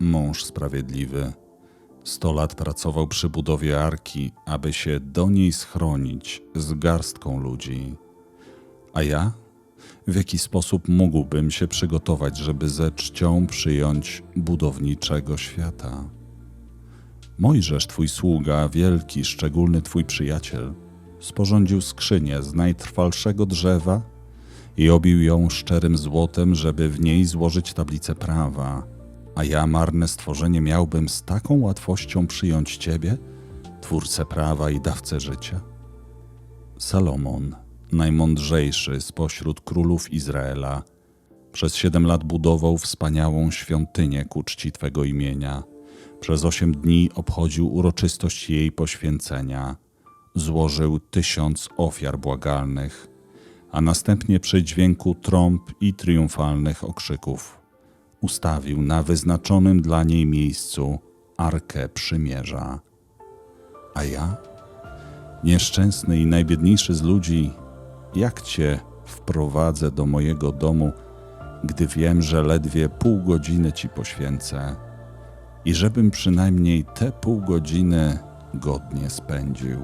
mąż sprawiedliwy. Sto lat pracował przy budowie arki, aby się do niej schronić z garstką ludzi. A ja? W jaki sposób mógłbym się przygotować, żeby ze czcią przyjąć budowniczego świata? Mojżesz, twój sługa, wielki, szczególny twój przyjaciel, sporządził skrzynię z najtrwalszego drzewa i obił ją szczerym złotem, żeby w niej złożyć tablicę prawa. A ja, marne stworzenie, miałbym z taką łatwością przyjąć Ciebie, Twórcę prawa i dawcę życia? Salomon, najmądrzejszy spośród królów Izraela, przez siedem lat budował wspaniałą świątynię ku czci Twego imienia. Przez osiem dni obchodził uroczystość jej poświęcenia. Złożył tysiąc ofiar błagalnych, a następnie przy dźwięku trąb i triumfalnych okrzyków ustawił na wyznaczonym dla niej miejscu Arkę Przymierza. A ja, nieszczęsny i najbiedniejszy z ludzi, jak Cię wprowadzę do mojego domu, gdy wiem, że ledwie pół godziny Ci poświęcę i żebym przynajmniej te pół godziny godnie spędził.